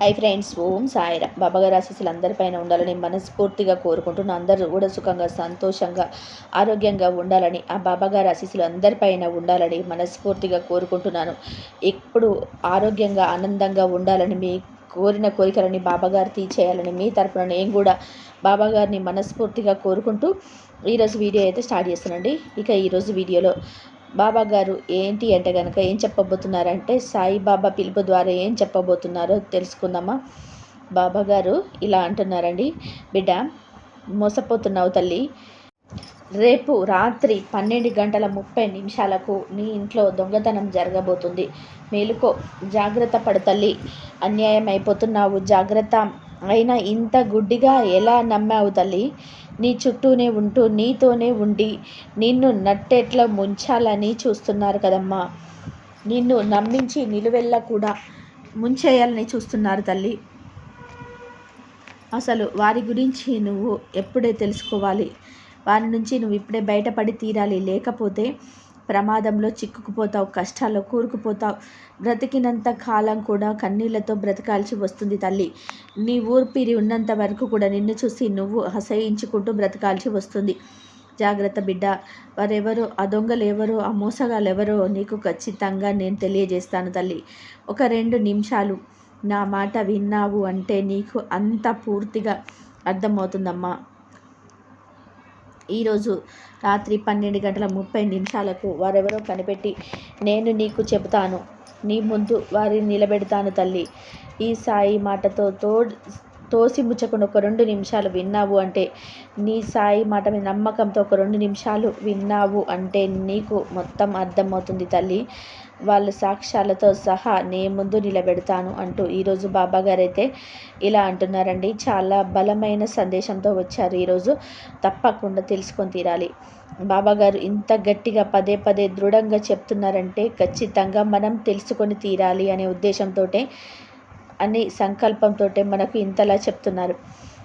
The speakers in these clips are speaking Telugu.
హై ఫ్రెండ్స్ ఓం సాయిరా. బాబాగారి ఆశీస్సులు అందరిపైన ఉండాలని మనస్ఫూర్తిగా కోరుకుంటున్న. అందరూ కూడా సుఖంగా సంతోషంగా ఆరోగ్యంగా ఉండాలని ఆ బాబాగారి ఆశీస్సులు అందరిపైన ఉండాలని మనస్ఫూర్తిగా కోరుకుంటున్నాను. ఎప్పుడు ఆరోగ్యంగా ఆనందంగా ఉండాలని మీ కోరిన కోరికలని బాబాగారు తీర్చేయాలని మీ తరపున నేను కూడా బాబాగారిని మనస్ఫూర్తిగా కోరుకుంటూ ఈరోజు వీడియో అయితే స్టార్ట్ చేస్తానండి. ఇక ఈరోజు వీడియోలో బాబా గారు ఏంటి అంటే కనుక ఏం చెప్పబోతున్నారంటే సాయిబాబా పిలుపు ద్వారా ఏం చెప్పబోతున్నారో తెలుసుకుందామా? బాబా గారు ఇలా అంటున్నారండి. బిడ్డ మోసపోతున్నావు తల్లి. రేపు రాత్రి పన్నెండు గంటల ముప్పై నిమిషాలకు నీ ఇంట్లో దొంగతనం జరగబోతుంది. మేలుకో జాగ్రత్త పడు తల్లి. అన్యాయం అయిపోతున్నావు జాగ్రత్త. అయినా ఇంత గుడ్డిగా ఎలా నమ్మావు తల్లి? నీ చుట్టూనే ఉంటూ నీతోనే ఉండి నిన్ను నట్టెట్లా ముంచాలని చూస్తున్నారు కదమ్మా. నిన్ను నమ్మించి నిలువెల్లా కూడా ముంచేయాలని చూస్తున్నారు తల్లి. అసలు వారి గురించి నువ్వు ఎప్పుడే తెలుసుకోవాలి? వారి నుంచి నువ్వు ఇప్పుడే బయటపడి తీరాలి. లేకపోతే ప్రమాదంలో చిక్కుకుపోతావు కష్టాల్లో కూరుకుపోతావు. బ్రతికినంత కాలం కూడా కన్నీళ్ళతో బ్రతకాల్సి వస్తుంది తల్లి. నీ ఊర్పిరి ఉన్నంత వరకు కూడా నిన్ను చూసి నువ్వు అసహించుకుంటూ బ్రతకాల్సి వస్తుంది. జాగ్రత్త బిడ్డ. వారెవరు ఆ దొంగలు ఎవరో ఆ మోసగాలు ఎవరో నీకు ఖచ్చితంగా నేను తెలియజేస్తాను తల్లి. ఒక రెండు నిమిషాలు నా మాట విన్నావు అంటే నీకు అంత పూర్తిగా అర్థమవుతుందమ్మా. ఈరోజు రాత్రి పన్నెండు గంటల ముప్పై నిమిషాలకు వారెవరో కనిపెట్టి నేను నీకు చెబుతాను. నీ ముందు వారిని నిలబెడతాను తల్లి. ఈ సాయి మాటతో తోడ్ తోసి ముచ్చకుండా ఒక రెండు నిమిషాలు విన్నావు అంటే నీ సాయి మాట మీద నమ్మకంతో ఒక రెండు నిమిషాలు విన్నావు అంటే నీకు మొత్తం అర్థమవుతుంది తల్లి. వాళ్ళ సాక్ష్యాలతో సహా నే ముందు నిలబెడతాను అంటూ ఈరోజు బాబా గారైతే ఇలా అంటున్నారండి. చాలా బలమైన సందేశంతో వచ్చారు ఈరోజు తప్పకుండా తెలుసుకొని తీరాలి. బాబాగారు ఇంత గట్టిగా పదే పదే దృఢంగా చెప్తున్నారంటే ఖచ్చితంగా మనం తెలుసుకొని తీరాలి అనే ఉద్దేశంతో అని సంకల్పంతో మనకు ఇంతలా చెప్తున్నారు.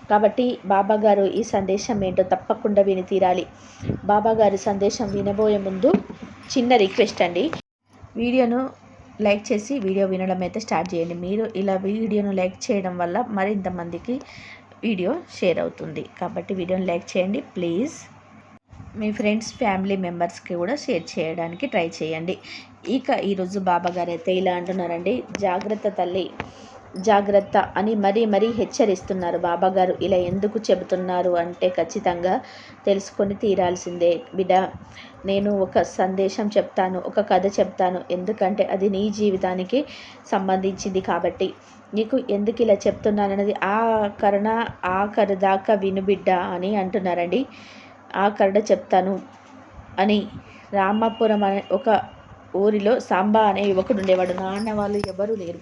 కాబట్టి బాబాగారు ఈ సందేశం ఏంటో తప్పకుండా విని తీరాలి. బాబాగారి సందేశం వినబోయే ముందు చిన్న రిక్వెస్ట్ అండి. వీడియోను లైక్ చేసి వీడియో వినడం అయితే స్టార్ట్ చేయండి. మీరు ఇలా వీడియోను లైక్ చేయడం వల్ల మరింత మందికి వీడియో షేర్ అవుతుంది. కాబట్టి వీడియోని లైక్ చేయండి. ప్లీజ్ మీ ఫ్రెండ్స్ ఫ్యామిలీ మెంబర్స్కి కూడా షేర్ చేయడానికి ట్రై చేయండి. ఇక ఈరోజు బాబాగారు అయితే ఇలా అంటున్నారండి. జాగ్రత్త తల్లి జాగ్రత్త అని మరీ మరీ హెచ్చరిస్తున్నారు బాబాగారు. ఇలా ఎందుకు చెబుతున్నారు అంటే ఖచ్చితంగా తెలుసుకొని తీరాల్సిందే. బిడ్డ నేను ఒక సందేశం చెప్తాను ఒక కథ చెప్తాను. ఎందుకంటే అది నీ జీవితానికి సంబంధించింది కాబట్టి. నీకు ఎందుకు ఇలా చెప్తున్నానన్నది ఆ కరుణ ఆ కరదాకా విను బిడ్డ అని అంటున్నారండి. ఆ కరుణ చెప్తాను అని రామాపురం అనే ఒక ఊరిలో సాంబా అనే యువకుడు ఉండేవాడు. నాన్న వాళ్ళు ఎవరూ లేరు.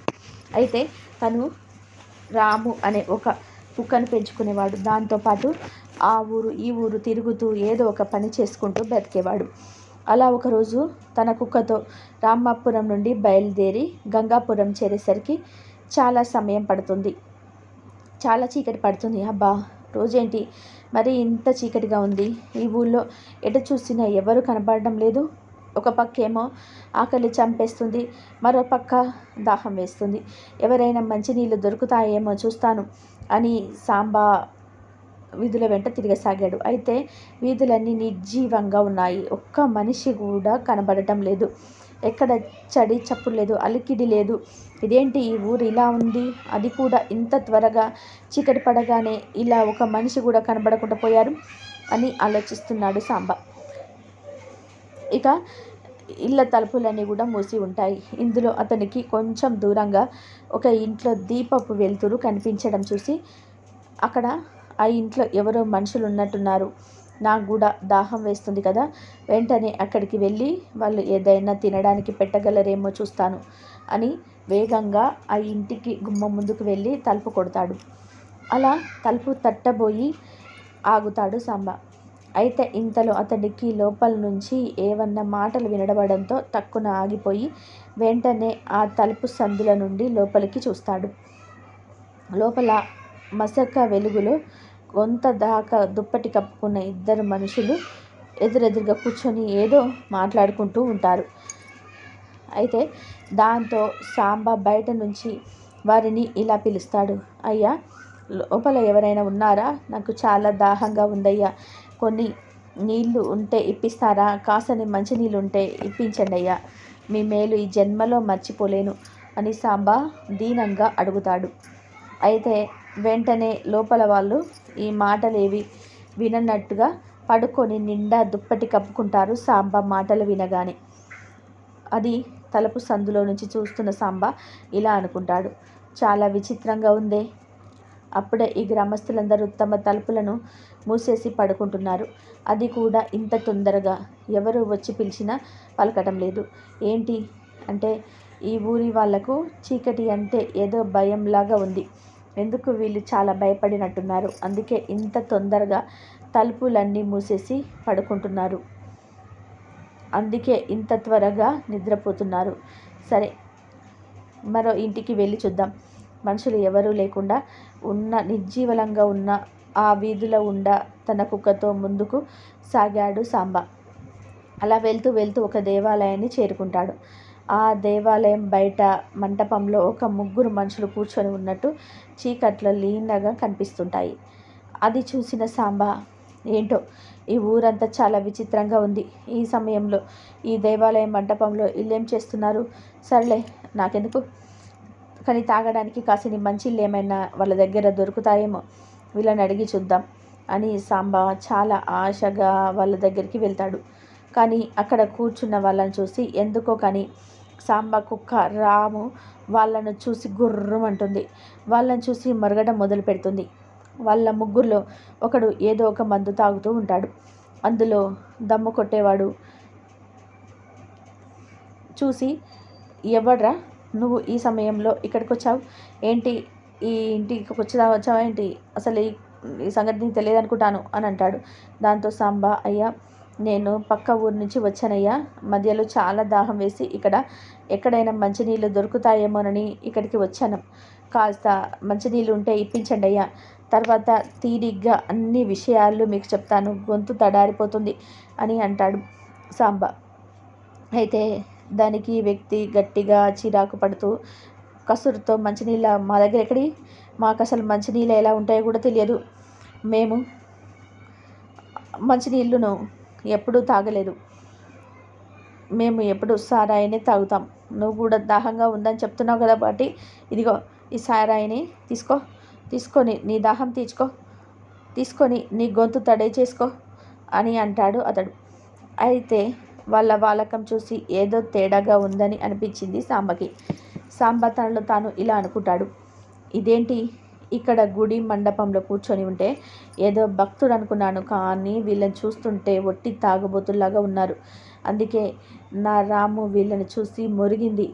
అయితే తను రాము అనే ఒక కుక్కను పెంచుకునేవాడు. దాంతోపాటు ఆ ఊరు ఈ ఊరు తిరుగుతూ ఏదో ఒక పని చేసుకుంటూ బ్రతికేవాడు. అలా ఒకరోజు తన కుక్కతో రామాపురం నుండి బయలుదేరి గంగాపురం చేరేసరికి చాలా సమయం పడుతుంది. చాలా చీకటి పడుతుంది. అబ్బా రోజేంటి? మరి ఇంత చీకటిగా ఉంది. ఈ ఊళ్ళో ఎటు చూసినా ఎవరు కనబడడం లేదు. ఒక పక్క ఏమో ఆకలి చంపేస్తుంది మరో పక్క దాహం వేస్తుంది. ఎవరైనా మంచినీళ్ళు దొరుకుతాయేమో చూస్తాను అని సాంబా వీధుల వెంట తిరగసాగాడు. అయితే వీధులన్నీ నిర్జీవంగా ఉన్నాయి. ఒక్క మనిషి కూడా కనబడటం లేదు. ఎక్కడ చడి చప్పుడు లేదు అలికిడి లేదు. ఇదేంటి ఈ ఊరు ఇలా ఉంది? అది కూడా ఇంత త్వరగా చీకటి పడగానే ఇలా ఒక మనిషి కూడా కనబడకుండా పోయారు అని ఆలోచిస్తున్నాడు సాంబ. ఇక ఇళ్ళ తలుపులన్నీ కూడా మూసి ఉంటాయి. ఇందులో అతనికి కొంచెం దూరంగా ఒక ఇంట్లో దీపపు వెలుతురు కనిపించడం చూసి అక్కడ ఆ ఇంట్లో ఎవరో మనుషులు ఉన్నట్టున్నారు. నాకు కూడా దాహం వేస్తుంది కదా. వెంటనే అక్కడికి వెళ్ళి వాళ్ళు ఏదైనా తినడానికి పెట్టగలరేమో చూస్తాను అని వేగంగా ఆ ఇంటికి గుమ్మ ముందుకు వెళ్ళి తలుపు కొడతాడు. అలా తలుపు తట్టబోయి ఆగుతాడు సాంబ. అయితే ఇంతలో అతడికి లోపల నుంచి ఏవన్నా మాటలు వినడబడంతో తక్కున ఆగిపోయి వెంటనే ఆ తలుపు సందుల నుండి లోపలికి చూస్తాడు. లోపల మసక వెలుగులో కొంత దాకా దుప్పటి కప్పుకున్న ఇద్దరు మనుషులు ఎదురెదురుగా కూర్చొని ఏదో మాట్లాడుకుంటూ ఉంటారు. అయితే దాంతో సాంబ బయట నుంచి వారిని ఇలా పిలుస్తాడు. అయ్యా లోపల ఎవరైనా ఉన్నారా? నాకు చాలా దాహంగా ఉందయ్యా. కొన్ని నీళ్ళు ఉంటే ఇప్పిస్తారా? కాసని మంచినీళ్ళు ఉంటే ఇప్పించండి అయ్యా. మీ మేలు ఈ జన్మలో మర్చిపోలేను అని సాంబా దీనంగా అడుగుతాడు. అయితే వెంటనే లోపల వాళ్ళు ఈ మాటలేవి వినన్నట్టుగా పడుకొని నిండా దుప్పటి కప్పుకుంటారు సాంబా మాటలు వినగానే. అది తలుపు సందులో నుంచి చూస్తున్న సాంబ ఇలా అనుకుంటాడు. చాలా విచిత్రంగా ఉందే అప్పుడే ఈ గ్రామస్తులందరూ తమ తలుపులను మూసేసి పడుకుంటున్నారు. అది కూడా ఇంత తొందరగా. ఎవరు వచ్చి పిలిచినా పలకటం లేదు. ఏంటి అంటే ఈ ఊరి వాళ్ళకు చీకటి అంటే ఏదో భయంలాగా ఉంది. ఎందుకు వీళ్ళు చాలా భయపడినట్టున్నారు? అందుకే ఇంత తొందరగా తలుపులన్నీ మూసేసి పడుకుంటున్నారు. అందుకే ఇంత త్వరగా నిద్రపోతున్నారు. సరే మరో ఇంటికి వెళ్ళి చూద్దాం. మనుషులు ఎవరూ లేకుండా ఉన్న నిర్జీవలంగా ఉన్న ఆ వీధిలో ఉండ తన కుక్కతో ముందుకు సాగాడు సాంబ. అలా వెళ్తూ వెళ్తూ ఒక దేవాలయాన్ని చేరుకుంటాడు. ఆ దేవాలయం బయట మంటపంలో ఒక ముగ్గురు మనుషులు కూర్చొని ఉన్నట్టు చీకట్లో లీనగా కనిపిస్తుంటాయి. అది చూసిన సాంబ ఏంటో ఈ ఊరంతా చాలా విచిత్రంగా ఉంది. ఈ సమయంలో ఈ దేవాలయం మంటపంలో ఇల్లేం చేస్తున్నారు? సర్లే నాకెందుకు? కానీ తాగడానికి కాసిని మంచిళ్ళు ఏమైనా వాళ్ళ దగ్గర దొరుకుతాయేమో వీళ్ళని అడిగి చూద్దాం అని సాంబ చాలా ఆశగా వాళ్ళ దగ్గరికి వెళ్తాడు. కానీ అక్కడ కూర్చున్న వాళ్ళని చూసి ఎందుకో కానీ సాంబ కుక్క రాము వాళ్ళను చూసి గుర్రమంటుంది వాళ్ళని చూసి మరగడం మొదలు పెడుతుంది. వాళ్ళ ముగ్గురులో ఒకడు ఏదో ఒక మందు తాగుతూ ఉంటాడు. అందులో దమ్ము కొట్టేవాడు. చూసి ఎవడ్రా? నువ్వు ఈ సమయంలో ఇక్కడికి వచ్చావు ఏంటి ఈ ఇంటికి వచ్చా వచ్చావా ఏంటి? అసలు ఈ సంగతి నీకు తెలియదు అనుకుంటాను అని అంటాడు. దాంతో సాంబా అయ్యా నేను పక్క ఊరు నుంచి వచ్చానయ్యా. మధ్యలో చాలా దాహం వేసి ఇక్కడ ఎక్కడైనా మంచినీళ్ళు దొరుకుతాయేమోనని ఇక్కడికి వచ్చాను. కాస్త మంచినీళ్ళు ఉంటే ఇప్పించండి అయ్యా. తర్వాత తీరిగ్గా అన్ని విషయాలు మీకు చెప్తాను. గొంతు తడారిపోతుంది అని అంటాడు సాంబ. అయితే దానికి వ్యక్తి గట్టిగా చిరాకు పడుతూ కసురుతో మంచినీళ్ళ మా దగ్గర ఎక్కడి? మాకు అసలు మంచినీళ్ళు ఎలా ఉంటాయో కూడా తెలియదు. మేము మంచినీళ్ళును ఎప్పుడూ తాగలేదు. మేము ఎప్పుడు సారాయిని తాగుతాం. నువ్వు కూడా దాహంగా ఉందని చెప్తున్నావు కదా బాటి ఇదిగో ఈ సారాయిని తీసుకో. తీసుకొని నీ దాహం తీర్చుకో. తీసుకొని నీ గొంతు తడే చేసుకో అని అంటాడు అతడు. అయితే వాళ్ళ వాలకం చూసి ఏదో తేడాగా ఉందని అనిపించింది సాంబకి. సాంబ తనలో తాను ఇలా అనుకుంటాడు. ఇదేంటి? ఇక్కడ గుడి మండపంలో కూర్చొని ఉంటే ఏదో భక్తుడు అనుకున్నాను కానీ వీళ్ళని చూస్తుంటే ఒట్టి తాగబోతులాగా ఉన్నారు. అందుకే నా రాము వీళ్ళని చూసి మురిగింది.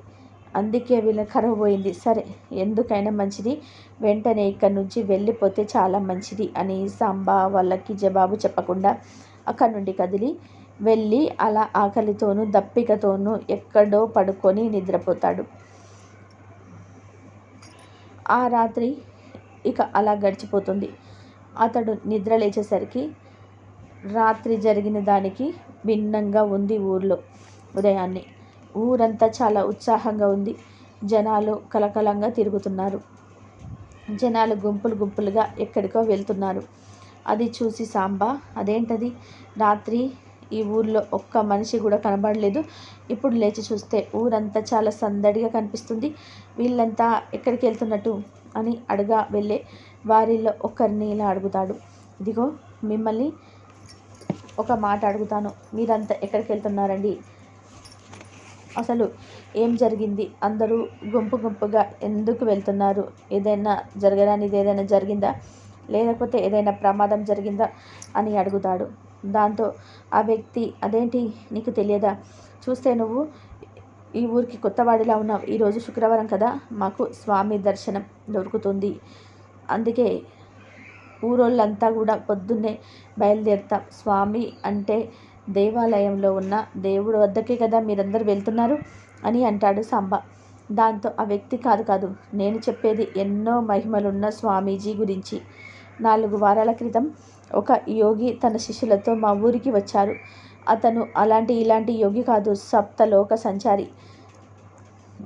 అందుకే వీళ్ళని కరువు పోయింది సరే ఎందుకైనా మంచిది. వెంటనే ఇక్కడి నుంచి వెళ్ళిపోతే చాలా మంచిది అని సాంబా వాళ్ళకి జవాబు చెప్పకుండా అక్కడి నుండి కదిలి వెళ్ళి అలా ఆకలితోనూ దప్పికతోనూ ఎక్కడో పడుకొని నిద్రపోతాడు. ఆ రాత్రి ఇక అలా గడిచిపోతుంది. అతడు నిద్ర లేచేసరికి రాత్రి జరిగిన దానికి భిన్నంగా ఉంది ఊర్లో ఉదయాన్నే. ఊరంతా చాలా ఉత్సాహంగా ఉంది. జనాలు కలకలంగా తిరుగుతున్నారు. జనాలు గుంపులు గుంపులుగా ఎక్కడికో వెళ్తున్నారు. అది చూసి సాంబా అదేంటది? రాత్రి ఈ ఊర్లో ఒక్క మనిషి కూడా కనబడలేదు. ఇప్పుడు లేచి చూస్తే ఊరంతా చాలా సందడిగా కనిపిస్తుంది. వీళ్ళంతా ఎక్కడికి వెళ్తున్నట్టు అని అడగా వెళ్ళే వారిలో ఒకరిని ఇలా అడుగుతాడు. ఇదిగో మిమ్మల్ని ఒక మాట అడుగుతాను. మీరంతా ఎక్కడికి వెళ్తున్నారండి? అసలు ఏం జరిగింది? అందరూ గుంపు గుంపుగా ఎందుకు వెళ్తున్నారు? ఏదైనా జరగడానికి ఏదైనా జరిగిందా? లేకపోతే ఏదైనా ప్రమాదం జరిగిందా? అని అడుగుతాడు. దాంతో ఆ వ్యక్తి అదేంటి నీకు తెలియదా? చూస్తే నువ్వు ఈ ఊరికి కొత్తవాడిలా ఉన్నావు. ఈరోజు శుక్రవారం కదా మాకు స్వామి దర్శనం దొరుకుతుంది. అందుకే ఊరోళ్ళంతా కూడా పొద్దున్నే బయలుదేరుతాం. స్వామి అంటే దేవాలయంలో ఉన్న దేవుడు వద్దకే కదా మీరందరూ వెళ్తున్నారు? అని అంటాడు సాంబ. దాంతో ఆ వ్యక్తి కాదు కాదు. నేను చెప్పేది ఎన్నో మహిమలున్న స్వామీజీ గురించి. నాలుగు వారాల క్రితం ఒక యోగి తన శిష్యులతో మా ఊరికి వచ్చారు. అతను అలాంటి ఇలాంటి యోగి కాదు సప్తలోక సంచారి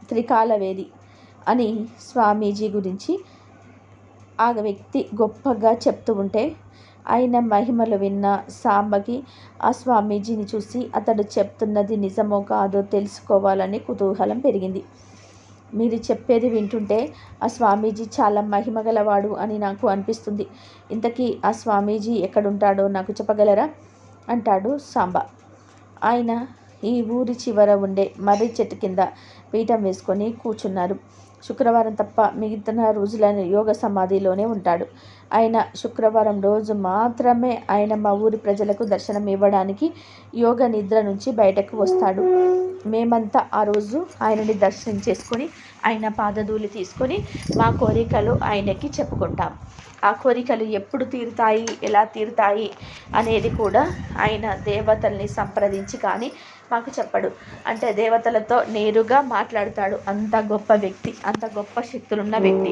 త్రికాలవేది అని స్వామీజీ గురించి ఆ వ్యక్తి గొప్పగా చెప్తూ ఉంటే ఆయన మహిమలు విన్న సాంబకి ఆ స్వామీజీని చూసి అతడు చెప్తున్నది నిజమో కాదో తెలుసుకోవాలని కుతూహలం పెరిగింది. మీరు చెప్పేది వింటుంటే ఆ స్వామీజీ చాలా మహిమ గలవాడు అని నాకు అనిపిస్తుంది. ఇంతకీ ఆ స్వామీజీ ఎక్కడుంటాడో నాకు చెప్పగలరా? అంటాడు సాంబ. ఆయన ఈ ఊరి చివర ఉండే మర్రి చెట్టు కింద పీఠం వేసుకొని కూర్చున్నారు. శుక్రవారం తప్ప మిగతా రోజులైన యోగ సమాధిలోనే ఉంటాడు. ఆయన శుక్రవారం రోజు మాత్రమే ఆయన మా ఊరి ప్రజలకు దర్శనం ఇవ్వడానికి యోగ నిద్ర నుంచి బయటకు వస్తాడు. మేమంతా ఆ రోజు ఆయనని దర్శనం చేసుకొని ఆయన పాదధూళి తీసుకొని మా కోరికలు ఆయనకి చెప్పుకుంటాం. ఆ కోరికలు ఎప్పుడు తీరుతాయి ఎలా తీరుతాయి అనేది కూడా ఆయన దేవతల్ని సంప్రదించి కానీ మాకు చెప్పడు. అంటే దేవతలతో నేరుగా మాట్లాడతాడు అంత గొప్ప వ్యక్తి అంత గొప్ప శక్తులున్న వ్యక్తి.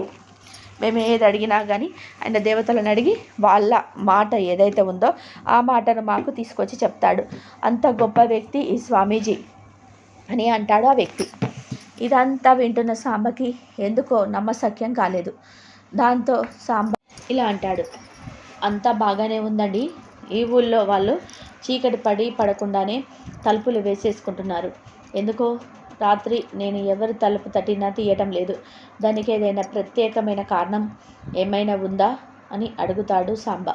మేము ఏది అడిగినా కానీ ఆయన దేవతలను అడిగి వాళ్ళ మాట ఏదైతే ఉందో ఆ మాటను మాకు తీసుకొచ్చి చెప్తాడు. అంత గొప్ప వ్యక్తి ఈ స్వామీజీ అని అంటాడు ఆ వ్యక్తి. ఇదంతా వింటున్న సాంబకి ఎందుకో నమ్మసక్యం కాలేదు. దాంతో సాంబ ఇలా అంటాడు. అంతా బాగానే ఉందండి. ఈ ఊళ్ళో వాళ్ళు చీకటి పడి పడకుండానే తలుపులు వేసేసుకుంటున్నారు. ఎందుకో? రాత్రి నేను ఎవరు తలుపు తట్టినా తీయటం లేదు. దానికి ఏదైనా ప్రత్యేకమైన కారణం ఏమైనా ఉందా? అని అడుగుతాడు సాంబ.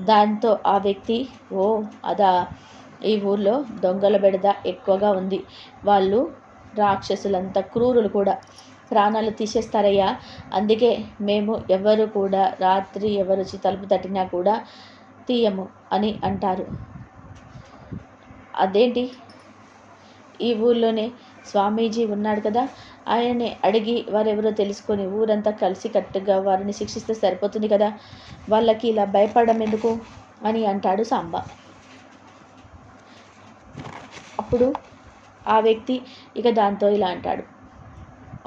దాంతో ఆ వ్యక్తి ఓ అదా ఈ ఊర్లో దొంగల బెడద ఎక్కువగా ఉంది. వాళ్ళు రాక్షసులంత క్రూరులు కూడా. ప్రాణాలు తీసేస్తారయ్యా. అందుకే మేము ఎవరు కూడా రాత్రి ఎవరు వచ్చి తలుపు తట్టినా కూడా తీయము అని అంటారు. అదేంటి? ఈ ఊళ్ళోనే స్వామీజీ ఉన్నాడు కదా. ఆయన్ని అడిగి వారెవరో తెలుసుకొని ఊరంతా కలిసి కట్టుగా వారిని శిక్షిస్తే సరిపోతుంది కదా. వాళ్ళకి ఇలా భయపడడం ఎందుకు? అని అంటాడు సాంబ. అప్పుడు ఆ వ్యక్తి ఇక దాంతో ఇలా అంటాడు.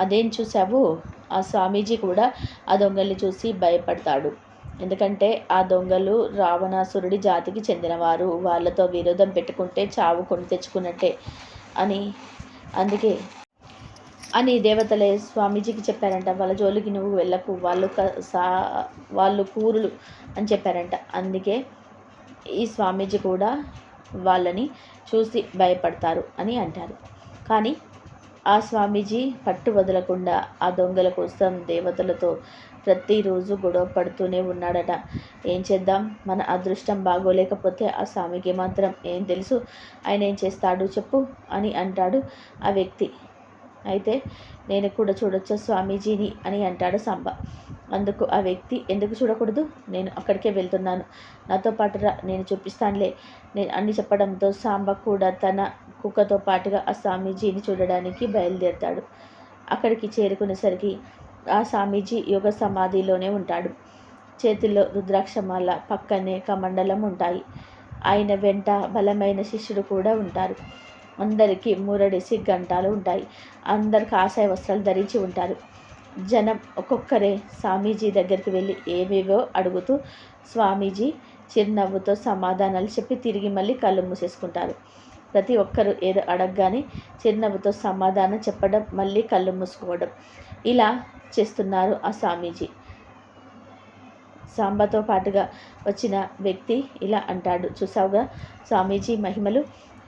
అదేం చూసావు ఆ స్వామీజీ కూడా ఆ దొంగల్ని చూసి భయపడతాడు. ఎందుకంటే ఆ దొంగలు రావణాసురుడి జాతికి చెందినవారు. వాళ్ళతో విరోధం పెట్టుకుంటే చావు కొని తెచ్చుకున్నట్టే అని అందుకే అని దేవతలే స్వామీజీకి చెప్పారంట. వాళ్ళ జోలికి నువ్వు వెళ్ళకు. వాళ్ళు సా వాళ్ళు కూరులు అని చెప్పారంట. అందుకే ఈ స్వామీజీ కూడా వాళ్ళని చూసి భయపడతారు అని అంటారు. కానీ ఆ స్వామీజీ పట్టు వదలకుండా ఆ దొంగల కోసం దేవతలతో ప్రతిరోజు గొడవ పడుతూనే ఉన్నాడట. ఏం చేద్దాం? మన అదృష్టం బాగోలేకపోతే ఆ స్వామికి మాత్రం ఏం తెలుసు? ఆయన ఏం చేస్తాడు చెప్పు అని అంటాడు ఆ వ్యక్తి. అయితే నేను కూడా చూడొచ్చా స్వామీజీని అని అంటాడు సాంబ. అందుకు ఆ వ్యక్తి ఎందుకు చూడకూడదు? నేను అక్కడికే వెళ్తున్నాను. నాతో పాటు రా నేను చూపిస్తానులే. నేను అన్ని చెప్పడంతో సాంబ కూడా తన కుక్కతో పాటుగా ఆ స్వామీజీని చూడడానికి బయలుదేరుతాడు. అక్కడికి చేరుకునేసరికి ఆ స్వామీజీ యోగ సమాధిలోనే ఉంటాడు. చేతిలో రుద్రాక్షమాల పక్కనే కమండలం ఉంటాయి. ఆయన వెంట బలమైన శిష్యుడు కూడా ఉంటారు. అందరికీ మూరడిసి గంటాలు ఉంటాయి. అందరు కాషాయ వస్త్రాలు ధరించి ఉంటారు. జనం ఒక్కొక్కరే స్వామీజీ దగ్గరికి వెళ్ళి ఏవేవో అడుగుతూ స్వామీజీ చిరునవ్వుతో సమాధానాలు చెప్పి తిరిగి మళ్ళీ కళ్ళు మూసేసుకుంటారు. ప్రతి ఒక్కరు ఏదో అడగగానే చిరునవ్వుతో సమాధానం చెప్పడం మళ్ళీ కళ్ళు మూసుకోవడం. ఇలా చేస్తున్నారు ఆ స్వామీజీ. సాంబతో పాటుగా వచ్చిన వ్యక్తి ఇలా అంటాడు. చూసావుగా స్వామీజీ మహిమలు?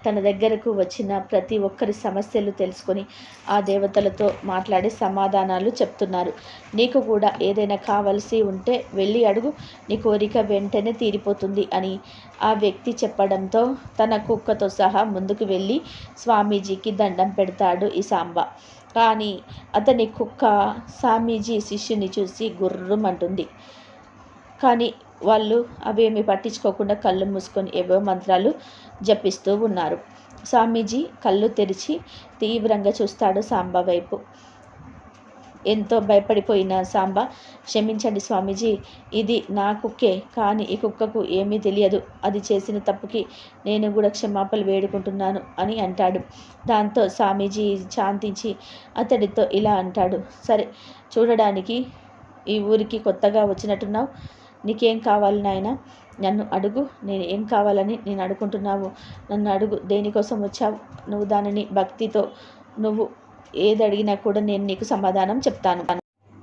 తన దగ్గరకు వచ్చిన ప్రతి ఒక్కరి సమస్యలు తెలుసుకొని ఆ దేవతలతో మాట్లాడి సమాధానాలు చెప్తున్నారు. నీకు కూడా ఏదైనా కావలసి ఉంటే వెళ్ళి అడుగు. నీ కోరిక వెంటనే తీరిపోతుంది అని ఆ వ్యక్తి చెప్పడంతో తన కుక్కతో సహా ముందుకు వెళ్ళి స్వామీజీకి దండం పెడతాడు ఈ సాంబ. కానీ అతని కుక్క స్వామీజీ శిష్యుని చూసి గుర్రమంటుంది. కానీ వాళ్ళు అవేమి పట్టించుకోకుండా కళ్ళు మూసుకొని ఏవో మంత్రాలు జపిస్తూ ఉన్నారు. స్వామీజీ కళ్ళు తెరిచి తీవ్రంగా చూస్తాడు సాంబ వైపు. ఎంతో భయపడిపోయిన సాంబ క్షమించండి స్వామీజీ. ఇది నా కుక్కే కానీ ఈ కుక్కకు ఏమీ తెలియదు. అది చేసిన తప్పుకి నేను కూడా క్షమాపలు వేడుకుంటున్నాను అని అంటాడు. దాంతో స్వామీజీ శాంతించి అతడితో ఇలా అంటాడు. సరే చూడడానికి ఈ ఊరికి కొత్తగా వచ్చినట్టున్నావు. నీకేం కావాలి నాయన? నన్ను అడుగు. నేను ఏం కావాలని నేను అడుగుంటున్నావు నన్ను అడుగు. దేనికోసం వచ్చావు? నువ్వు దానిని భక్తితో నువ్వు ఏది అడిగినా కూడా నేను నీకు సమాధానం చెప్తాను.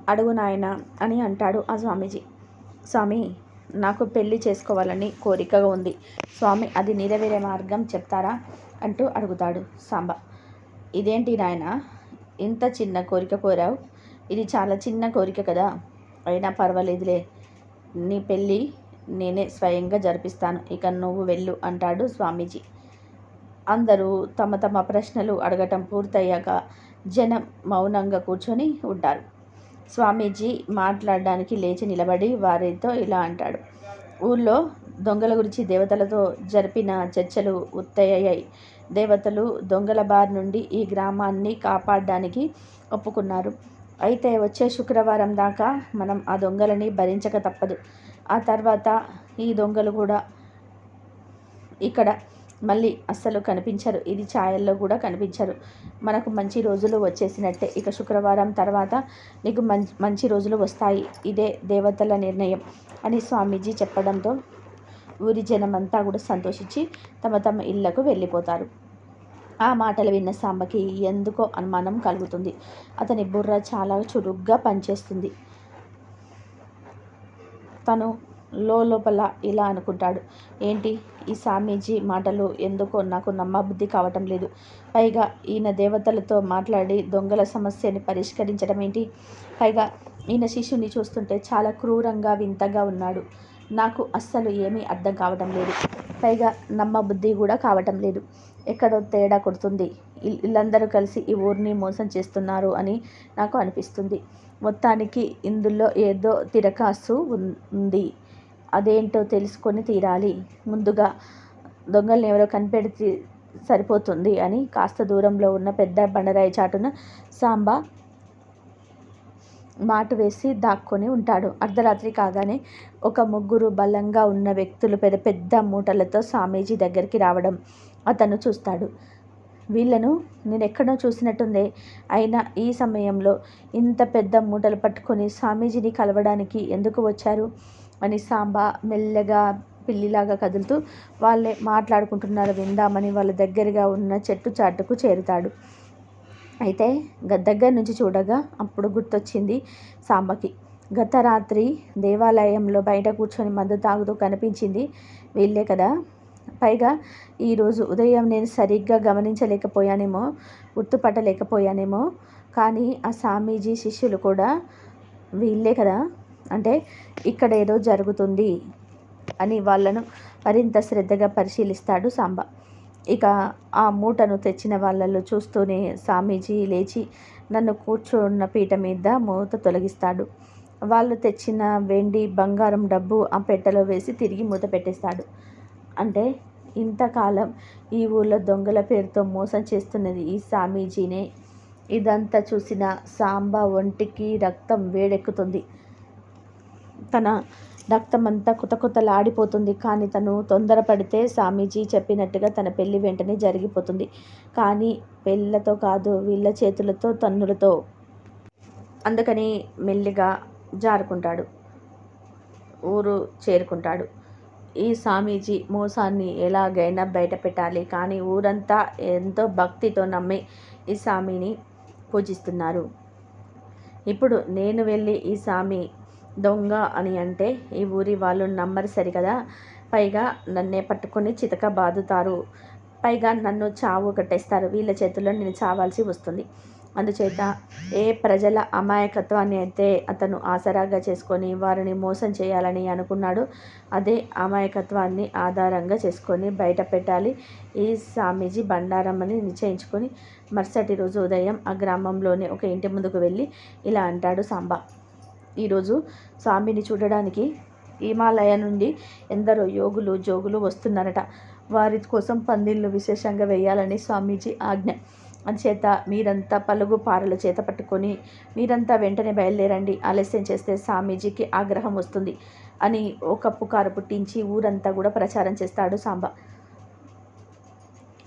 అడుగు నాయన అని అంటాడు ఆ స్వామీజీ. స్వామి నాకు పెళ్ళి చేసుకోవాలని కోరికగా ఉంది. స్వామి అది నెరవేరే మార్గం చెప్తారా? అంటూ అడుగుతాడు సాంబ. ఇదేంటి నాయన? ఇంత చిన్న కోరిక కోరావు. ఇది చాలా చిన్న కోరిక కదా. అయినా పర్వాలేదులే. నీ పెళ్ళి నేనే స్వయంగా జరిపిస్తాను. ఇక నువ్వు వెళ్ళు అంటాడు స్వామీజీ. అందరూ తమ తమ ప్రశ్నలు అడగటం పూర్తయ్యాక జనం మౌనంగా కూర్చొని ఉంటారు. స్వామీజీ మాట్లాడడానికి లేచి నిలబడి వారితో ఇలా అంటాడు. ఊళ్ళో దొంగల గురించి దేవతలతో జరిపిన చర్చలు ఉత్తయ్యాయి. దేవతలు దొంగల బారి నుండి ఈ గ్రామాన్ని కాపాడడానికి ఒప్పుకున్నారు. అయితే వచ్చే శుక్రవారం దాకా మనం ఆ దొంగలని భరించక తప్పదు. ఆ తర్వాత ఈ దొంగలు కూడా ఇక్కడ మళ్ళీ అస్సలు కనిపించరు. ఇది ఛాయల్లో కూడా కనిపించరు. మనకు మంచి రోజులు వచ్చేసినట్టే. ఇక శుక్రవారం తర్వాత నీకు మంచి మంచి రోజులు వస్తాయి. ఇదే దేవతల నిర్ణయం అని స్వామీజీ చెప్పడంతో ఊరి జనమంతా కూడా సంతోషించి తమ తమ ఇళ్ళకు వెళ్ళిపోతారు. ఆ మాటలు విన్న సాంబకి ఎందుకో అనుమానం కలుగుతుంది. అతని బుర్ర చాలా చురుగ్గా పనిచేస్తుంది. తను లోపల ఇలా అనుకుంటాడు. ఏంటి? ఈ స్వామీజీ మాటలు ఎందుకో నాకు నమ్మబుద్ధి కావటం లేదు. పైగా ఈయన దేవతలతో మాట్లాడి దొంగల సమస్యని పరిష్కరించడం ఏంటి? పైగా ఈయన శిష్యుని చూస్తుంటే చాలా క్రూరంగా వింతగా ఉన్నాడు. నాకు అస్సలు ఏమీ అర్థం కావటం లేదు. పైగా నమ్మబుద్ధి కూడా కావటం లేదు. ఎక్కడో తేడా కొడుతుంది. వీళ్ళందరూ కలిసి ఈ ఊరిని మోసం చేస్తున్నారు అని నాకు అనిపిస్తుంది. మొత్తానికి ఇందులో ఏదో తిరకాసు ఉంది. అదేంటో తెలుసుకొని తీరాలి. ముందుగా దొంగల్ని ఎవరో కనిపెడితే సరిపోతుంది అని కాస్త దూరంలో ఉన్న పెద్ద బండరాయి చాటున సాంబా మాటు వేసి దాక్కొని ఉంటాడు. అర్ధరాత్రి కాగానే ఒక ముగ్గురు బలంగా ఉన్న వ్యక్తులు పెద్ద పెద్ద మూటలతో స్వామీజీ దగ్గరికి రావడం. అతను చూస్తాడు. వీళ్ళను నేను ఎక్కడో చూసినట్టుందే. అయినా ఈ సమయంలో ఇంత పెద్ద మూటలు పట్టుకొని స్వామీజీని కలవడానికి ఎందుకు వచ్చారు? అని సాంబా మెల్లగా పిల్లిలాగా కదులుతూ వాళ్ళే మాట్లాడుకుంటున్నారు విందామని వాళ్ళ దగ్గరగా ఉన్న చెట్టు చాటుకు చేరుతాడు. అయితే దగ్గర నుంచి చూడగా అప్పుడు గుర్తొచ్చింది సాంబకి. గత రాత్రి దేవాలయంలో బయట కూర్చొని మందు తాగుతూ కనిపించింది వీళ్ళే కదా. పైగా ఈరోజు ఉదయం నేను సరిగ్గా గమనించలేకపోయానేమో గుర్తుపట్టలేకపోయానేమో. కానీ ఆ స్వామీజీ శిష్యులు కూడా వీళ్ళే కదా? అంటే ఇక్కడ ఏదో జరుగుతుంది అని వాళ్ళను మరింత శ్రద్ధగా పరిశీలిస్తాడు సాంబ. ఇక ఆ మూటను తెచ్చిన వాళ్ళలో చూస్తూనే స్వామీజీ లేచి నన్ను కూర్చున్న పీట మీద మూత తొలగిస్తాడు. వాళ్ళు తెచ్చిన వెండి బంగారం డబ్బు ఆ పెట్టెలో వేసి తిరిగి మూత పెట్టేస్తాడు. అంటే ఇంతకాలం ఈ ఊళ్ళో దొంగల పేరుతో మోసం చేస్తున్నది ఈ సామీజీనే ఇదంతా చూసిన సాంబ ఒంటికి రక్తం వేడెక్కుతుంది. తన రక్తం అంతా కుతకుతలాడిపోతుంది. కానీ తను తొందరపడితే స్వామీజీ చెప్పినట్టుగా తన పెళ్ళి వెంటనే జరిగిపోతుంది. కానీ పెళ్ళతో కాదు వీళ్ళ చేతులతో తన్నులతో అందుకని మెల్లిగా జారుకుంటాడు. ఊరు చేరుకుంటాడు. ఈ స్వామీజీ మోసాన్ని ఎలాగైనా బయట పెట్టాలి కానీ ఊరంతా ఎంతో భక్తితో నమ్మి ఈ స్వామిని పూజిస్తున్నారు. ఇప్పుడు నేను వెళ్ళి ఈ స్వామి దొంగ అని అంటే ఈ ఊరి వాళ్ళు నమ్మరు సరికదా పైగా నన్నే పట్టుకొని చితక బాదుతారు. పైగా నన్ను చావు కట్టేస్తారు. వీళ్ళ చేతుల్లో నేను చావాల్సి వస్తుంది. అందుచేత ఏ ప్రజల అమాయకత్వాన్ని అయితే అతను ఆసరాగా చేసుకొని వారిని మోసం చేయాలని అనుకున్నాడు అదే అమాయకత్వాన్ని ఆధారంగా చేసుకొని బయట పెట్టాలి. ఈ స్వామీజీ బండారమ్మని నిశ్చయించుకొని మరుసటి రోజు ఉదయం ఆ గ్రామంలోని ఒక ఇంటి ముందుకు వెళ్ళి ఇలా అంటాడు సాంబా. ఈరోజు స్వామిని చూడడానికి హిమాలయ నుండి ఎందరో యోగులు జోగులు వస్తున్నారట. వారి కోసం పందిళ్ళు విశేషంగా వేయాలని స్వామీజీ ఆజ్ఞ. అందుచేత మీరంతా పలుగు పారల చేత పట్టుకొని మీరంతా వెంటనే బయలుదేరండి. ఆలస్యం చేస్తే స్వామీజీకి ఆగ్రహం వస్తుంది అని ఒక పుకారు పుట్టించి ఊరంతా కూడా ప్రచారం చేస్తాడు సాంబ.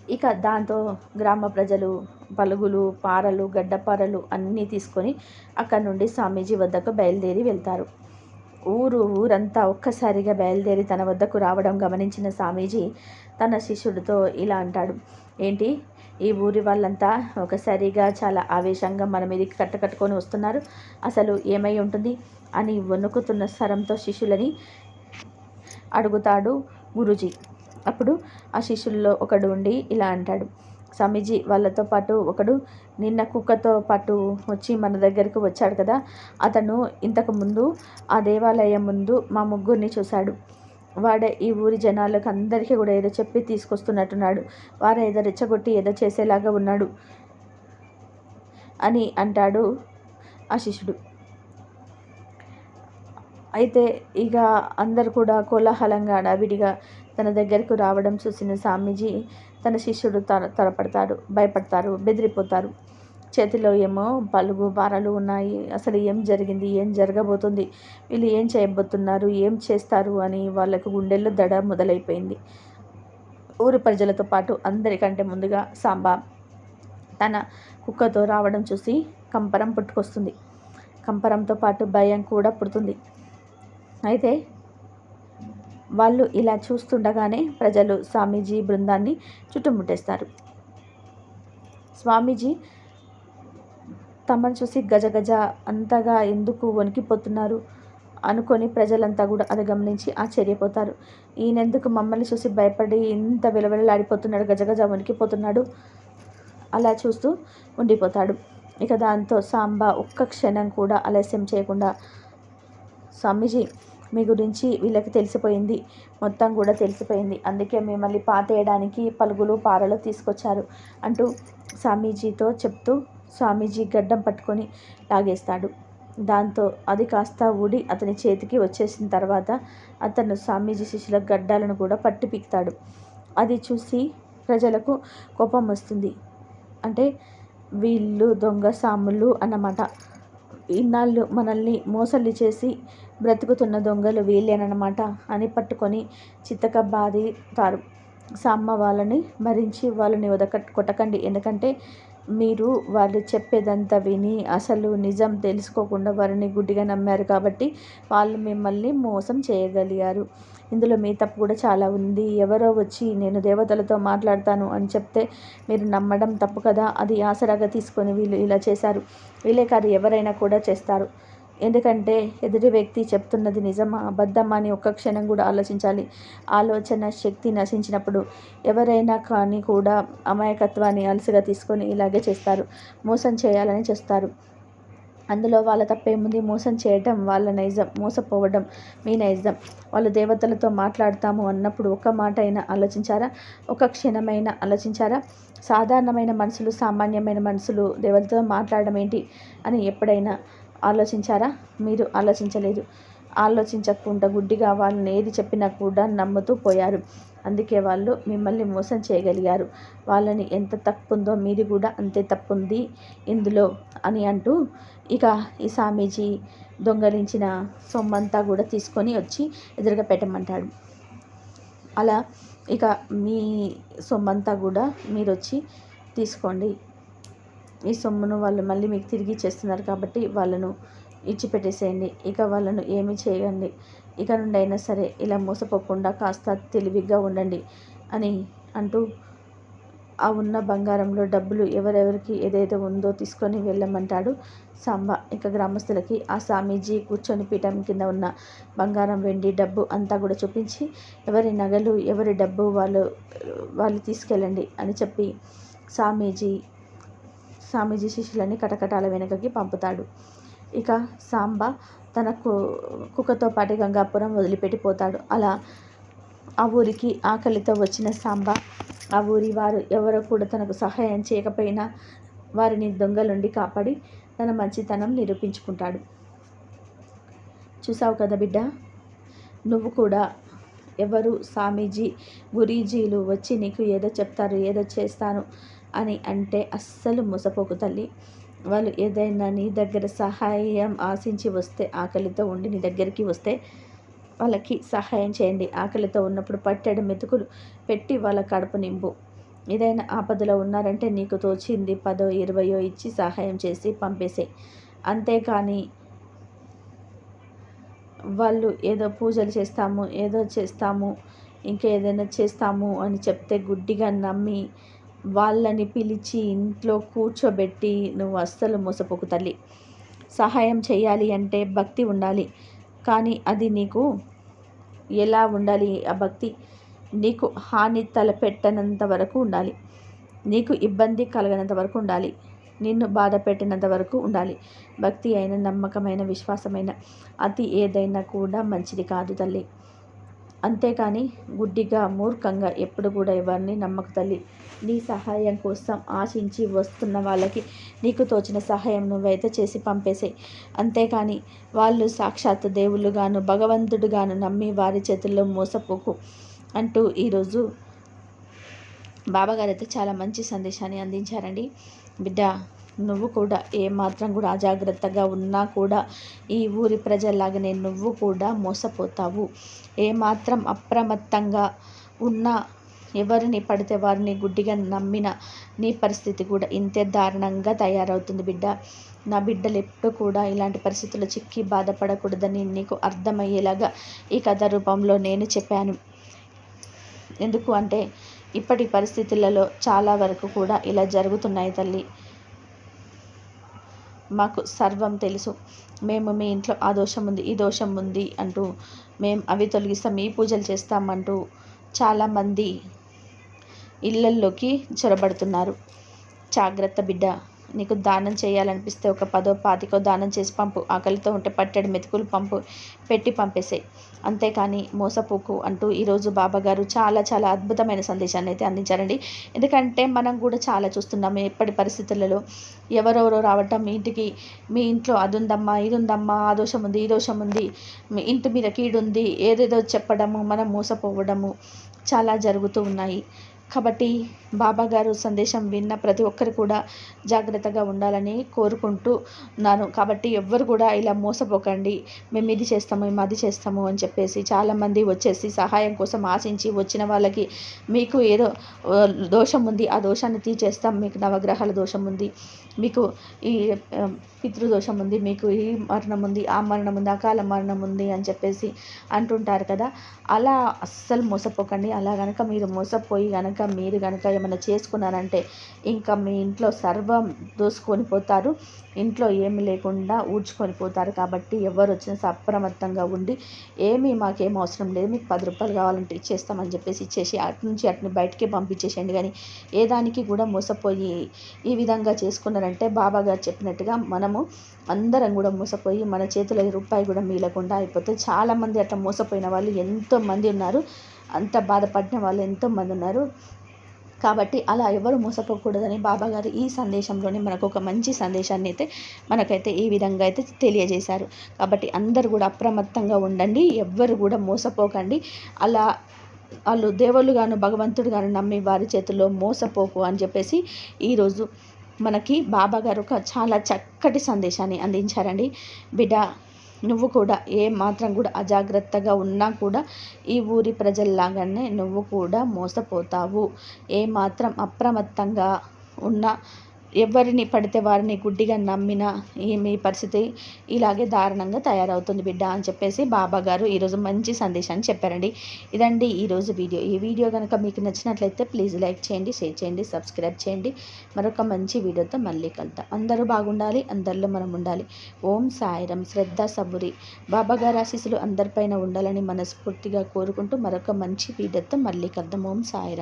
ఇక దాంతో గ్రామ ప్రజలు పలుగులు పారలు గడ్డపారలు అన్నీ తీసుకొని అక్కడి నుండి స్వామీజీ వద్దకు బయలుదేరి వెళ్తారు. ఊరు ఊరంతా ఒక్కసారిగా బయలుదేరి తన వద్దకు రావడం గమనించిన స్వామీజీ తన శిష్యుడితో ఇలా అంటాడు. ఏంటి? ఈ ఊరి వాళ్ళంతా ఒకసారిగా చాలా ఆవేశంగా మన మీదకి కట్టకట్టుకొని వస్తున్నారు. అసలు ఏమై ఉంటుంది అని వణుకుతున్న స్వరంతో శిష్యులని అడుగుతాడు గురుజీ. అప్పుడు ఆ శిష్యుల్లో ఒకడు ఉండి ఇలా అంటాడు. స్వామీజీ వాళ్ళతో పాటు ఒకడు నిన్న కుక్కతో పాటు వచ్చి మన దగ్గరకు వచ్చాడు కదా. అతను ఇంతకుముందు ఆ దేవాలయం ముందు మా ముగ్గురిని చూశాడు. వాడే ఈ ఊరి జనాలకు అందరికీ కూడా ఏదో చెప్పి తీసుకొస్తున్నట్టున్నాడు. వారు ఏదో రెచ్చగొట్టి ఏదో చేసేలాగా ఉన్నాడు అని అంటాడు ఆ శిష్యుడు. అయితే ఇక అందరు కూడా కోలాహలంగా అడావిడిగా తన దగ్గరకు రావడం చూసిన స్వామీజీ తన శిష్యుడు తర తరపడతాడు భయపడతారు బెదిరిపోతారు. చేతిలో ఏమో పలుగు బారాలు ఉన్నాయి. అసలు ఏం జరిగింది? ఏం జరగబోతుంది? వీళ్ళు ఏం చేయబోతున్నారు? ఏం చేస్తారు? అని వాళ్ళకు గుండెల్లో దడ మొదలైపోయింది. ఊరి ప్రజలతో పాటు అందరికంటే ముందుగా సాంబా తన కుక్కతో రావడం చూసి కంపరం పుట్టుకొస్తుంది. కంపరంతో పాటు భయం కూడా పుడుతుంది. అయితే వాళ్ళు ఇలా చూస్తుండగానే ప్రజలు స్వామీజీ బృందాన్ని చుట్టుముట్టేస్తారు. స్వామీజీ తమను చూసి గజగజ అంతగా ఎందుకు వణికిపోతున్నారు అనుకొని ప్రజలంతా కూడా అది గమనించి ఆశ్చర్యపోతారు. ఈయనెందుకు మమ్మల్ని చూసి భయపడి ఇంత విలవిలలాడిపోతున్నాడు గజగజ వణికిపోతున్నాడు? అలా చూస్తూ ఉండిపోతాడు. ఇక దాంతో సాంబా ఒక్క క్షణం కూడా ఆలస్యం చేయకుండా స్వామీజీ మీ గురించి వీళ్ళకి తెలిసిపోయింది. మొత్తం కూడా తెలిసిపోయింది. అందుకే మిమ్మల్ని పాతేయడానికి పలుగులు పారలు తీసుకొచ్చారు అంటూ స్వామీజీతో చెప్తూ స్వామీజీ గడ్డం పట్టుకొని లాగేస్తాడు. దాంతో అది కాస్త ఊడి అతని చేతికి వచ్చేసిన తర్వాత అతను స్వామీజీ శిష్యుల గడ్డాలను కూడా పట్టి పీకుతాడు. అది చూసి ప్రజలకు కోపం వస్తుంది. అంటే వీళ్ళు దొంగ సాములు అన్నమాట. ఇన్నాళ్ళు మనల్ని మోసలి చేసి బ్రతుకుతున్న దొంగలు వీళ్ళేనమాట అని పట్టుకొని చిత్తక బాధితారు సామ్మ వాళ్ళని భరించి వాళ్ళని వదక కొట్టకండి. ఎందుకంటే మీరు వాళ్ళు చెప్పేదంతా విని అసలు నిజం తెలుసుకోకుండా వారిని గుడ్డిగా నమ్మారు కాబట్టి వాళ్ళు మిమ్మల్ని మోసం చేయగలిగారు. ఇందులో మీ తప్పు కూడా చాలా ఉంది. ఎవరో వచ్చి నేను దేవతలతో మాట్లాడతాను అని చెప్తే మీరు నమ్మడం తప్పు కదా? అది ఆసరాగా తీసుకొని వీళ్ళు ఇలా చేశారు. వీళ్ళే కాదు ఎవరైనా కూడా చేస్తారు. ఎందుకంటే ఎదుటి వ్యక్తి చెప్తున్నది నిజమా అబద్ధమా అని ఒక్క క్షణం కూడా ఆలోచించాలి. ఆలోచన శక్తి నశించినప్పుడు ఎవరైనా కానీ కూడా అమాయకత్వాన్ని అలసిగా తీసుకొని ఇలాగే చేస్తారు. మోసం చేయాలని చేస్తారు. అందులో వాళ్ళ తప్పేముంది? మోసం చేయటం వాళ్ళ నైజం. మోసపోవడం మీ నైజం. వాళ్ళు దేవతలతో మాట్లాడతాము అన్నప్పుడు ఒక మాట అయినా ఆలోచించారా? ఒక క్షణమైనా ఆలోచించారా? సాధారణమైన మనసులు సామాన్యమైన మనసులు దేవతలతో మాట్లాడడం ఏంటి అని ఎప్పుడైనా ఆలోచించారా? మీరు ఆలోచించలేదు. ఆలోచించకుండా గుడ్డిగా వాళ్ళని ఏది చెప్పినా కూడా నమ్ముతూ పోయారు. అందుకే వాళ్ళు మిమ్మల్ని మోసం చేయగలిగారు. వాళ్ళని ఎంత తప్పు ఉందో మీరు కూడా అంతే తప్పు ఉంది ఇందులో అని అంటూ ఇక ఈ స్వామీజీ దొంగలించిన సొమ్మంతా కూడా తీసుకొని వచ్చి ఎదురుగా పెట్టమంటాడు. అలా ఇక మీ సొమ్మంతా కూడా మీరు వచ్చి తీసుకోండి. ఈ సొమ్మును వాళ్ళు మళ్ళీ మీకు తిరిగి ఇచ్చేస్తున్నారు కాబట్టి వాళ్ళను ఇచ్చిపెట్టేసేయండి. ఇక వాళ్ళను ఏమి చేయండి ఇక నుండి అయినా సరే ఇలా మోసపోకుండా కాస్త తెలివిగా ఉండండి అని అంటూ ఆ ఉన్న బంగారంలో డబ్బులు ఎవరెవరికి ఏదైతే ఉందో తీసుకొని వెళ్ళమంటాడు సాంబ. ఇక గ్రామస్తులకి ఆ స్వామీజీ కూర్చొని పీఠం కింద ఉన్న బంగారం వెండి డబ్బు అంతా కూడా చూపించి ఎవరి నగలు ఎవరి డబ్బు వాళ్ళు వాళ్ళు తీసుకెళ్ళండి అని చెప్పి స్వామీజీ స్వామీజీ శిష్యులని కటకటాల వెనుకకి పంపుతాడు. ఇక సాంబ తన కుక్కతో పాటు గంగాపురం వదిలిపెట్టిపోతాడు అలా ఆ ఊరికి ఆకలితో వచ్చిన సాంబ ఆ ఊరి వారు ఎవరో కూడా తనకు సహాయం చేయకపోయినా వారిని దొంగలుండి కాపాడి తన మంచితనం నిరూపించుకుంటాడు. చూసావు కదా బిడ్డ? నువ్వు కూడా ఎవరు స్వామీజీ గురీజీలు వచ్చి నీకు ఏదో చెప్తారు ఏదో చేస్తాను అని అంటే అస్సలు మోసపోకు తల్లి. వాళ్ళు ఏదైనా నీ దగ్గర సహాయం ఆశించి వస్తే ఆకలితో ఉండి నీ దగ్గరికి వస్తే వాళ్ళకి సహాయం చేయండి. ఆకలితో ఉన్నప్పుడు పట్టెడు మెతుకులు పెట్టి వాళ్ళ కడుపు నింపు. ఏదైనా ఆపదలో ఉన్నారంటే నీకు తోచింది పదో ఇరవయో ఇచ్చి సహాయం చేసి పంపేసే. అంతేకాని వాళ్ళు ఏదో పూజలు చేస్తాము ఏదో చేస్తాము ఇంకా ఏదైనా చేస్తాము అని చెప్తే గుడ్డిగా నమ్మి వాళ్ళని పిలిచి ఇంట్లో కూర్చోబెట్టి నువ్వు అస్సలు మోసపోకు తల్లి. సహాయం చేయాలి అంటే భక్తి ఉండాలి. కానీ అది నీకు ఎలా ఉండాలి? ఆ భక్తి నీకు హాని తలపెట్టనంత వరకు ఉండాలి. నీకు ఇబ్బంది కలగనంత వరకు ఉండాలి. నిన్ను బాధ పెట్టినంత వరకు ఉండాలి. భక్తి అయిన నమ్మకమైన విశ్వాసమైన అతి ఏదైనా కూడా మంచిది కాదు తల్లి. అంతేకాని గుడ్డిగా మూర్ఖంగా ఎప్పుడు కూడా ఎవరిని నమ్మక తల్లి. నీ సహాయం కోసం ఆశించి వస్తున్న వాళ్ళకి నీకు తోచిన సహాయం నువ్వైతే చేసి పంపేసే. అంతేకాని వాళ్ళు సాక్షాత్ దేవుళ్ళుగాను భగవంతుడుగాను నమ్మి వారి చేతుల్లో మోసపోకు అంటూ ఈరోజు బాబాగారు అయితే చాలా మంచి సందేశాన్ని అందించారండి. బిడ్డ నువ్వు కూడా ఏమాత్రం కూడా అజాగ్రత్తగా ఉన్నా కూడా ఈ ఊరి ప్రజల్లాగానే నువ్వు కూడా మోసపోతావు. ఏమాత్రం అప్రమత్తంగా ఉన్నా ఎవరిని పడితే వారిని గుడ్డిగా నమ్మిన నీ పరిస్థితి కూడా ఇంతే దారుణంగా తయారవుతుంది బిడ్డ. నా బిడ్డలు ఎప్పుడు కూడా ఇలాంటి పరిస్థితుల్లో చిక్కి బాధపడకూడదని నీకు అర్థమయ్యేలాగా ఈ కథ రూపంలో నేను చెప్పాను. ఎందుకు అంటే ఇప్పటి పరిస్థితులలో చాలా వరకు కూడా ఇలా జరుగుతున్నాయి తల్లి. మాకు సర్వం తెలుసు. మేము మీ ఇంట్లో ఆ దోషం ఉంది ఈ దోషం ఉంది అంటూ మేము అవి తొలగిస్తాం ఈ పూజలు చేస్తామంటూ చాలామంది ఇళ్ళల్లోకి చొరబడుతున్నారు. జాగ్రత్త బిడ్డ నీకు దానం చేయాలనిపిస్తే ఒక పదో పాతికో దానం చేసి పంపు. ఆకలితో ఉంటే పట్టెడు మెతుకులు పంపు పెట్టి పంపేసాయి. అంతేకాని మోసపోకు అంటూ ఈరోజు బాబాగారు చాలా చాలా అద్భుతమైన సందేశాన్ని అయితే అందించారండి. ఎందుకంటే మనం కూడా చాలా చూస్తున్నాము ఎప్పటి పరిస్థితులలో ఎవరెవరో రావటం మీ ఇంటికి మీ ఇంట్లో అది ఉందమ్మా ఇది ఉందమ్మా ఆ దోషం ఉంది ఈ దోషం ఉంది మీ ఇంటి మీద కీడుంది ఏదేదో చెప్పడము మనం మోసపోవడము చాలా జరుగుతూ ఉన్నాయి. కాబట్టి బాబా గారు సందేశం విన్న ప్రతి ఒక్కరు కూడా జాగ్రత్తగా ఉండాలని కోరుకుంటున్నాను కాబట్టి ఎవ్వరు కూడా ఇలా మోసపోకండి. మేము ఇది చేస్తాము మేము అది చేస్తాము అని చెప్పేసి చాలామంది వచ్చేసి సహాయం కోసం ఆశించి వచ్చిన వాళ్ళకి మీకు ఏదో దోషం ఉంది ఆ దోషాన్ని తీసేస్తాం మీకు నవగ్రహాల దోషం ఉంది. మీకు ఈ పితృదోషం ఉంది మీకు ఈ మరణం ఉంది ఆ మరణం ఉంది అకాల మరణం ఉంది అని చెప్పేసి అంటుంటారు కదా. అలా అస్సలు మోసపోకండి. అలా కనుక మీరు మోసపోయి కనుక మీరు కనుక ఏమైనా చేసుకున్నారంటే ఇంకా మీ ఇంట్లో సర్వం దోసుకొని పోతారు. ఇంట్లో ఏమి లేకుండా ఊడ్చుకొని పోతారు. కాబట్టి ఎవరు వచ్చినా అప్రమత్తంగా ఉండి ఏమీ మాకేం అవసరం లేదు. మీకు పది రూపాయలు కావాలంటే ఇచ్చేస్తామని చెప్పేసి ఇచ్చేసి అటు నుంచి అటుని బయటికి పంపించేసేయండి. కానీ ఏ దానికి కూడా మోసపోయి ఈ విధంగా చేసుకున్నారంటే బాబా గారు చెప్పినట్టుగా మనము అందరం కూడా మోసపోయి మన చేతిలో రూపాయి కూడా మీలకుండా అయిపోతే చాలామంది అట్లా మోసపోయిన వాళ్ళు ఎంతోమంది ఉన్నారు. అంత బాధపడిన వాళ్ళు ఎంతోమంది ఉన్నారు. కాబట్టి అలా ఎవరు మోసపోకూడదని బాబాగారు ఈ సందేశంలోనే మనకు ఒక మంచి సందేశాన్ని అయితే మనకైతే ఈ విధంగా అయితే తెలియజేశారు. కాబట్టి అందరు కూడా అప్రమత్తంగా ఉండండి ఎవ్వరు కూడా మోసపోకండి. అలా వాళ్ళు దేవుళ్ళు గాను భగవంతుడు గాను నమ్మి వారి చేతుల్లో మోసపోకు అని చెప్పేసి ఈరోజు మనకి బాబా గారు ఒక చాలా చక్కటి సందేశాన్ని అందించారండి. బిడ్డ నువ్వు కూడా ఏ మాత్రం కూడా అజాగ్రత్తగా ఉన్నా కూడా ఈ ఊరి ప్రజల్లాగానే నువ్వు కూడా మోసపోతావు. ఏ మాత్రం అప్రమత్తంగా ఉన్న ఎవరిని పడితే వారిని గుడ్డిగా నమ్మిన ఈ మీ పరిస్థితి ఇలాగే దారుణంగా తయారవుతుంది బిడ్డ అని చెప్పేసి బాబా గారు ఈరోజు మంచి సందేశాన్ని చెప్పారండి. ఇదండి ఈరోజు వీడియో. ఈ వీడియో కనుక మీకు నచ్చినట్లయితే ప్లీజ్ లైక్ చేయండి షేర్ చేయండి సబ్స్క్రైబ్ చేయండి. మరొక మంచి వీడియోతో మళ్ళీ కలుద్దాం. అందరూ బాగుండాలి అందరిలో మనం ఉండాలి. ఓం సాయిరం. శ్రద్ధ సబురి. బాబా గారు ఆశీస్సులు అందరిపైన ఉండాలని మనస్ఫూర్తిగా కోరుకుంటూ మరొక మంచి వీడియోతో మళ్ళీ కలుద్దాం. ఓం సాయిరం.